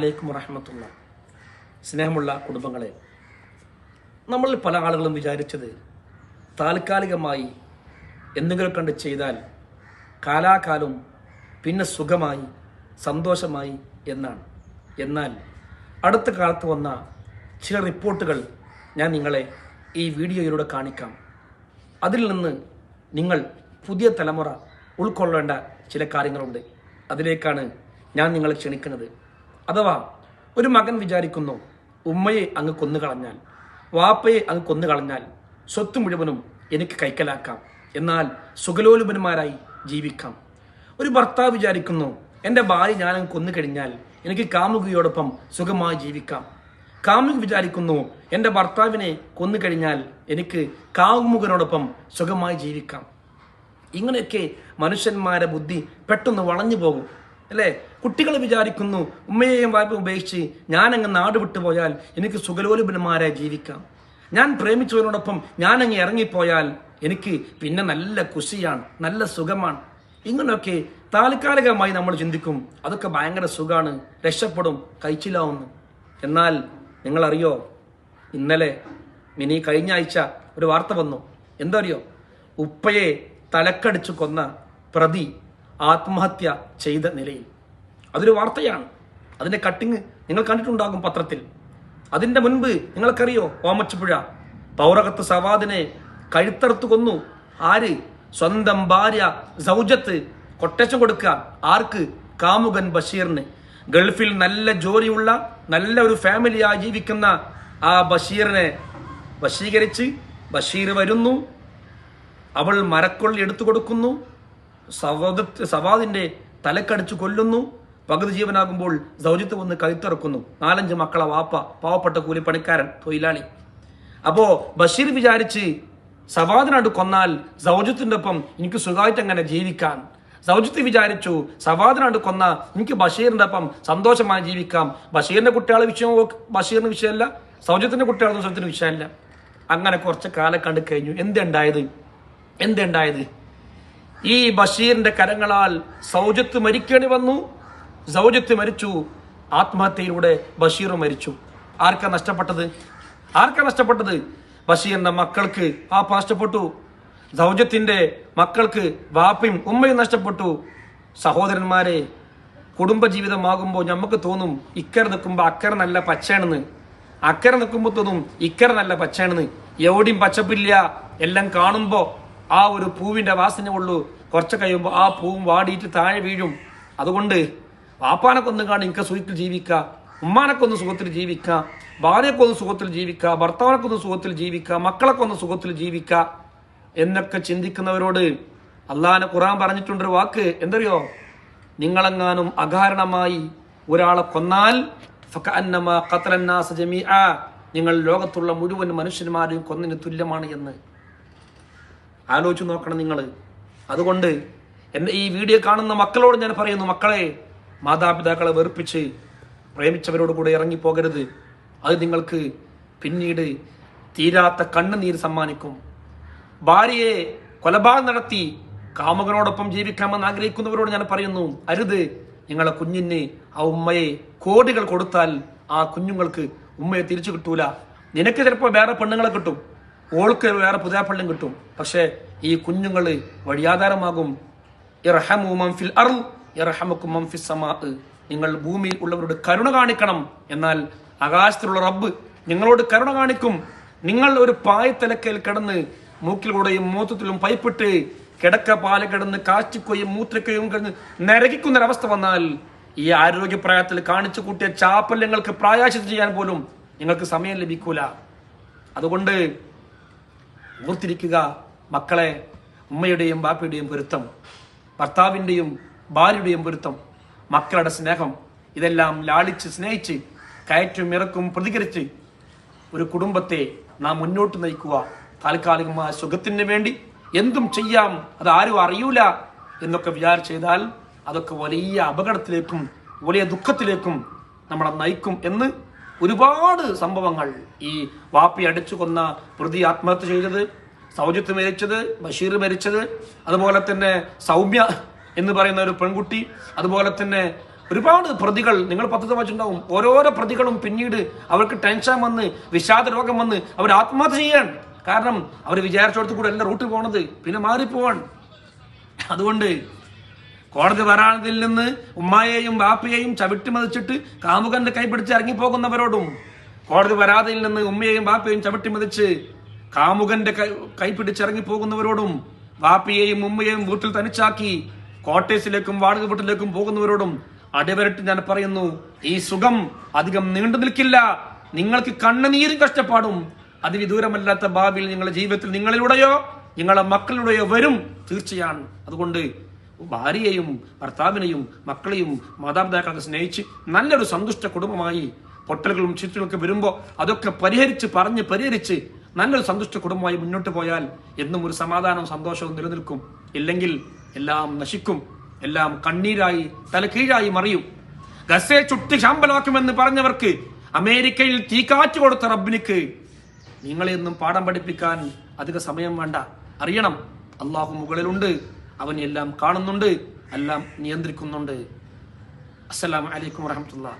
അലൈക്കും വറഹമത്തുള്ള. സ്നേഹമുള്ള കുടുംബങ്ങളെ നമ്മൾ പല ആളുകളും വിചാരിച്ചത് താൽക്കാലികമായി എന്തെങ്കിലും കണ്ട് ചെയ്താൽ കാലാകാലം പിന്നെ സുഖമായി സന്തോഷമായി എന്നാണ്. എന്നാൽ അടുത്ത കാലത്ത് വന്ന ചില റിപ്പോർട്ടുകൾ ഞാൻ നിങ്ങളെ ഈ വീഡിയോയിലൂടെ കാണിക്കാം. അതിൽ നിന്ന് നിങ്ങൾ പുതിയ തലമുറ ഉൾക്കൊള്ളേണ്ട ചില കാര്യങ്ങളുണ്ട്. അതിലേക്കാണ് ഞാൻ നിങ്ങളെ ക്ഷണിക്കുന്നത്. അഥവാ ഒരു മകൻ വിചാരിക്കുന്നു ഉമ്മയെ അങ്ങ് കൊന്നുകളഞ്ഞാൽ വാപ്പയെ അങ്ങ് കൊന്നുകളഞ്ഞാൽ സ്വത്ത് മുഴുവനും എനിക്ക് കൈക്കലാക്കാം. എന്നാൽ സുഖലോലുപന്മാരായി ജീവിക്കാം. ഒരു ഭർത്താവ് വിചാരിക്കുന്നു എന്റെ ഭാര്യ ഞാൻ അങ്ങ് കൊന്നു കഴിഞ്ഞാൽ എനിക്ക് കാമുകിയോടൊപ്പം സുഖമായി ജീവിക്കാം. കാമുകി വിചാരിക്കുന്നു എന്റെ ഭർത്താവിനെ കൊന്നു കഴിഞ്ഞാൽ എനിക്ക് കാമുകനോടൊപ്പം സുഖമായി ജീവിക്കാം. ഇങ്ങനെയൊക്കെ മനുഷ്യന്മാരെ ബുദ്ധി പെട്ടെന്ന് വളഞ്ഞു പോകും അല്ലേ? കുട്ടികൾ വിചാരിക്കുന്നു ഉമ്മയെയും വായ്പയും ഉപേക്ഷിച്ച് ഞാനങ്ങ് നാട് വിട്ടുപോയാൽ എനിക്ക് സുഖലോലുപന്മാരെ ജീവിക്കാം. ഞാൻ പ്രേമിച്ചവരോടൊപ്പം ഞാനങ്ങ് ഇറങ്ങിപ്പോയാൽ എനിക്ക് പിന്നെ നല്ല കുശിയാണ് നല്ല സുഖമാണ്. ഇങ്ങനെയൊക്കെ താൽക്കാലികമായി നമ്മൾ ചിന്തിക്കും അതൊക്കെ ഭയങ്കര സുഖമാണ് രക്ഷപ്പെടും കഴിച്ചിലാവുന്നു എന്നാൽ നിങ്ങളറിയോ ഇന്നലെ മിനി കഴിഞ്ഞ ആഴ്ച ഒരു വാർത്ത വന്നു. എന്താ അറിയോ ഉപ്പയെ തലക്കടിച്ചു കൊന്ന പ്രതി ആത്മഹത്യ ചെയ്ത നിലയിൽ. അതൊരു വാർത്തയാണ്. അതിന്റെ കട്ടിങ് നിങ്ങൾ കണ്ടിട്ടുണ്ടാകും പത്രത്തിൽ. അതിന്റെ മുൻപ് നിങ്ങൾക്കറിയോ ഓമച്ചപ്പുഴ പൗറകത്ത് സവാദിനെ കഴുത്തറുത്ത് കൊന്നു. ആര്? സ്വന്തം ഭാര്യ സൗജത്ത് കൊട്ടേഷൻ കൊടുക്കുക. ആർക്ക്? കാമുകൻ ബഷീറിന്. ഗൾഫിൽ നല്ല ജോലിയുള്ള നല്ല ഒരു ഫാമിലിയായി ജീവിക്കുന്ന ആ ബഷീറിനെ വശീകരിച്ച് ബഷീർ വരുന്നു. അവൾ മരക്കൊള്ളി എടുത്തു കൊടുക്കുന്നു. സവാദ സവാദിന്റെ തലക്കടിച്ചു കൊല്ലുന്നു. പകുതി ജീവനാകുമ്പോൾ സൗജിത്ത് വന്ന് കഴുത്തിറക്കുന്നു. നാലഞ്ച് മക്കളെ വാപ്പ പാവപ്പെട്ട കൂലിപ്പണിക്കാരൻ തൊഴിലാളി. അപ്പോ ബഷീർ വിചാരിച്ച് സവാദിനോട് കൊന്നാൽ സൗജത്തിന്റെ ഒപ്പം എനിക്ക് സുഖമായിട്ട് അങ്ങനെ ജീവിക്കാൻ സൗജിത്ത് വിചാരിച്ചു സവാദിനോട് കൊന്ന എനിക്ക് ബഷീറിന്റെ ഒപ്പം സന്തോഷമായി ജീവിക്കാം. ബഷീറിന്റെ കുട്ടികളെ വിഷയം ബഷീറിന് വിഷയമല്ല സൗജത്തിന്റെ കുട്ടികളുടെ സൗജത്തിന് വിഷയമല്ല. അങ്ങനെ കുറച്ച് കാലം കണ്ടു കഴിഞ്ഞു. എന്തുണ്ടായത്? എന്തുണ്ടായത്? ഈ ബഷീറിന്റെ കരങ്ങളാൽ സൗജത്ത് മരിക്കേണ്ടി വന്നു. സൗജത്ത് മരിച്ചു. ആത്മഹത്യയിലൂടെ ബഷീർ മരിച്ചു. ആർക്കാ നഷ്ടപ്പെട്ടത്? ആർക്കാ നഷ്ടപ്പെട്ടത്? ബഷീറിന്റെ മക്കൾക്ക് പാപ്പ നഷ്ടപ്പെട്ടു. സൗജത്തിന്റെ മക്കൾക്ക് വാപ്പയും ഉമ്മയും നഷ്ടപ്പെട്ടു. സഹോദരന്മാരെ കുടുംബജീവിതമാകുമ്പോൾ നമുക്ക് തോന്നും ഇക്കരെ നിൽക്കുമ്പോൾ അക്കരെ നല്ല പച്ചയാണെന്ന്. അക്കരെ നിൽക്കുമ്പോൾ തോന്നും ഇക്കരെ നല്ല പച്ചയാണെന്ന്. എവിടെയും പച്ചപ്പില്ല. എല്ലാം കാണുമ്പോൾ ആ ഒരു പൂവിന്റെ വാസന ഉള്ളൂ. കുറച്ച് കഴിയുമ്പോൾ ആ പൂവും വാടിയിട്ട് താഴെ വീഴും. അതുകൊണ്ട് വാപ്പാനൊക്കൊന്ന് കാണും എനിക്ക് സുഖത്തിൽ ജീവിക്കുക ഉമ്മാനൊക്കൊന്ന് സുഖത്തിൽ ജീവിക്കുക ഭാര്യക്കൊന്ന് സുഖത്തിൽ ജീവിക്കുക ഭർത്താവിനൊക്കൊന്ന് സുഖത്തിൽ ജീവിക്കുക മക്കളൊക്കൊന്ന് സുഖത്തിൽ ജീവിക്കുക എന്നൊക്കെ ചിന്തിക്കുന്നവരോട് അള്ളാഹാനെ ഖുറാൻ പറഞ്ഞിട്ടുണ്ടൊരു വാക്ക്. എന്തറിയോ? നിങ്ങളെങ്ങാനും അകാരണമായി ഒരാളെ കൊന്നാൽ. നിങ്ങൾ ലോകത്തുള്ള മുഴുവൻ മനുഷ്യന്മാരെയും കൊന്നിന് തുല്യമാണ് എന്ന്. ആലോചിച്ച് നോക്കണം നിങ്ങൾ. അതുകൊണ്ട് എന്നെ ഈ വീഡിയോ കാണുന്ന മക്കളോട് ഞാൻ പറയുന്നു മക്കളെ മാതാപിതാക്കളെ വെറുപ്പിച്ച് പ്രേമിച്ചവരോട് കൂടെ ഇറങ്ങിപ്പോകരുത്. അത് നിങ്ങൾക്ക് പിന്നീട് തീരാത്ത കണ്ണുനീര് സമ്മാനിക്കും. ഭാര്യയെ കൊലപാതകം നടത്തി കാമുകനോടൊപ്പം ജീവിക്കാമെന്ന് ആഗ്രഹിക്കുന്നവരോട് ഞാൻ പറയുന്നു അരുത്. നിങ്ങളെ കുഞ്ഞിന് ആ ഉമ്മയെ കോടികൾ കൊടുത്താൽ ആ കുഞ്ഞുങ്ങൾക്ക് ഉമ്മയെ തിരിച്ചു കിട്ടൂല. നിനക്ക് ചിലപ്പോൾ വേറെ പെണ്ണുങ്ങളെ കിട്ടും. ഓൾക്ക് വേറെ പുതിയ കിട്ടും. പക്ഷേ ഈ കുഞ്ഞുങ്ങൾ വഴിയാധാരമാകും. ഫിൽ. നിങ്ങൾ ഭൂമിയിൽ ഉള്ളവരോട് കരുണ കാണിക്കണം. എന്നാൽ ആകാശത്തിലുള്ള റബ്ബ് നിങ്ങളോട് കരുണ കാണിക്കും. നിങ്ങൾ ഒരു പായത്തലക്കയിൽ കിടന്ന് മൂക്കിലൂടെയും മൂത്രത്തിലും പൈപ്പിട്ട് കിടക്ക പാൽ കിടന്ന് കാച്ചിക്കുകയും മൂത്രക്കുകയും കിടന്ന് നരകിക്കുന്നൊരവസ്ഥ വന്നാൽ ഈ ആരോഗ്യപ്രായത്തിൽ കാണിച്ചു കൂട്ടിയ ചാപ്പല്യങ്ങൾക്ക് പ്രായാശിത് ചെയ്യാൻ പോലും നിങ്ങൾക്ക് സമയം ലഭിക്കൂല. അതുകൊണ്ട് ഓർത്തിരിക്കുക മക്കളെ ഉമ്മയുടെയും ബാപ്പയുടെയും പൊരുത്തം ഭർത്താവിന്റെയും ഭാര്യയുടെയും പൊരുത്തം മക്കളുടെ സ്നേഹം ഇതെല്ലാം ലാളിച്ച് സ്നേഹിച്ച് കയറ്റും ഇറക്കും പ്രതികരിച്ച് ഒരു കുടുംബത്തെ നാം മുന്നോട്ട് നയിക്കുക. താൽക്കാലികമായ സുഖത്തിന് വേണ്ടി എന്തും ചെയ്യാം അത് ആരും അറിയൂല എന്നൊക്കെ ചെയ്താൽ അതൊക്കെ വലിയ അപകടത്തിലേക്കും വലിയ ദുഃഖത്തിലേക്കും നമ്മളെ നയിക്കും എന്ന് ഒരുപാട് സംഭവങ്ങൾ ഈ വാപ്പി അടിച്ചു കൊന്ന പ്രതി ആത്മഹത്യ ചെയ്തത് സൗജത്ത് മരിച്ചത് ബഷീർ മരിച്ചത് അതുപോലെ തന്നെ സൗമ്യ എന്ന് പറയുന്ന ഒരു പെൺകുട്ടി അതുപോലെ തന്നെ ഒരുപാട് പ്രതികൾ നിങ്ങൾ പദ്ധതി വച്ചിട്ടുണ്ടാവും ഓരോരോ പ്രതികളും പിന്നീട് അവർക്ക് ടെൻഷൻ വന്ന് വിഷാദ രോഗം വന്ന് അവർ ആത്മഹത്യ ചെയ്യാൻ. കാരണം അവർ വിചാരിച്ചോടത്ത് കൂടെ എല്ലാം റൂട്ടിൽ പോണത് പിന്നെ മാറിപ്പോവാൻ. അതുകൊണ്ട് കോടതി വരാണതിൽ നിന്ന് ഉമ്മായെയും ബാപ്പയെയും ചവിട്ടി മതിച്ചിട്ട് കാമുകന്റെ കൈപിടിച്ച് ഇറങ്ങിപ്പോകുന്നവരോടും കോടതി വരാതിൽ നിന്ന് ഉമ്മയെയും ബാപ്പയെയും ചവിട്ടി മതിച്ച് കാമുകന്റെ കൈ കൈ പിടിച്ച് ഇറങ്ങിപ്പോകുന്നവരോടും ബാപ്പയെയും ഉമ്മയെയും വീട്ടിൽ തനിച്ചാക്കി കോട്ടേഴ്സിലേക്കും വാടക വീട്ടിലേക്കും പോകുന്നവരോടും അടിവരട്ട് ഞാൻ പറയുന്നു ഈ സുഖം അധികം നീണ്ടു നിൽക്കില്ല. നിങ്ങൾക്ക് കണ്ണുനീരും കഷ്ടപ്പാടും. അതിവിദൂരമല്ലാത്ത ഭാവിയിൽ നിങ്ങളുടെ ജീവിതത്തിൽ നിങ്ങളിലൂടെയോ നിങ്ങളുടെ മക്കളിലൂടെയോ വരും തീർച്ചയാണ്. അതുകൊണ്ട് ഭാര്യയെയും ഭർത്താവിനെയും മക്കളെയും മാതാപിതാക്കളെ സ്നേഹിച്ച് നല്ലൊരു സന്തുഷ്ട കുടുംബമായി പൊട്ടലുകളും ചുറ്റുകളൊക്കെ വരുമ്പോൾ അതൊക്കെ പരിഹരിച്ച് പറഞ്ഞ് പരിഹരിച്ച് നല്ലൊരു സന്തുഷ്ട കുടുംബമായി മുന്നോട്ട് പോയാൽ എന്നും ഒരു സമാധാനവും സന്തോഷവും നിലനിൽക്കും. ഇല്ലെങ്കിൽ എല്ലാം നശിക്കും. എല്ലാം കണ്ണീരായി തലക്കീഴായി മറിയും. ഗസയെ ചുട്ടി ശാമ്പലാക്കുമെന്ന് പറഞ്ഞവർക്ക് അമേരിക്കയിൽ തീക്കാറ്റ് കൊടുത്ത റബ്ബിനിക്ക് നിങ്ങളെയൊന്നും പാഠം പഠിപ്പിക്കാൻ അധിക സമയം വേണ്ട. അറിയണം അള്ളാഹു മുകളിലുണ്ട്. അവൻ എല്ലാം കാണുന്നുണ്ട് എല്ലാം നിയന്ത്രിക്കുന്നുണ്ട്. അസ്സലാമു അലൈക്കും വറഹമത്തുള്ള.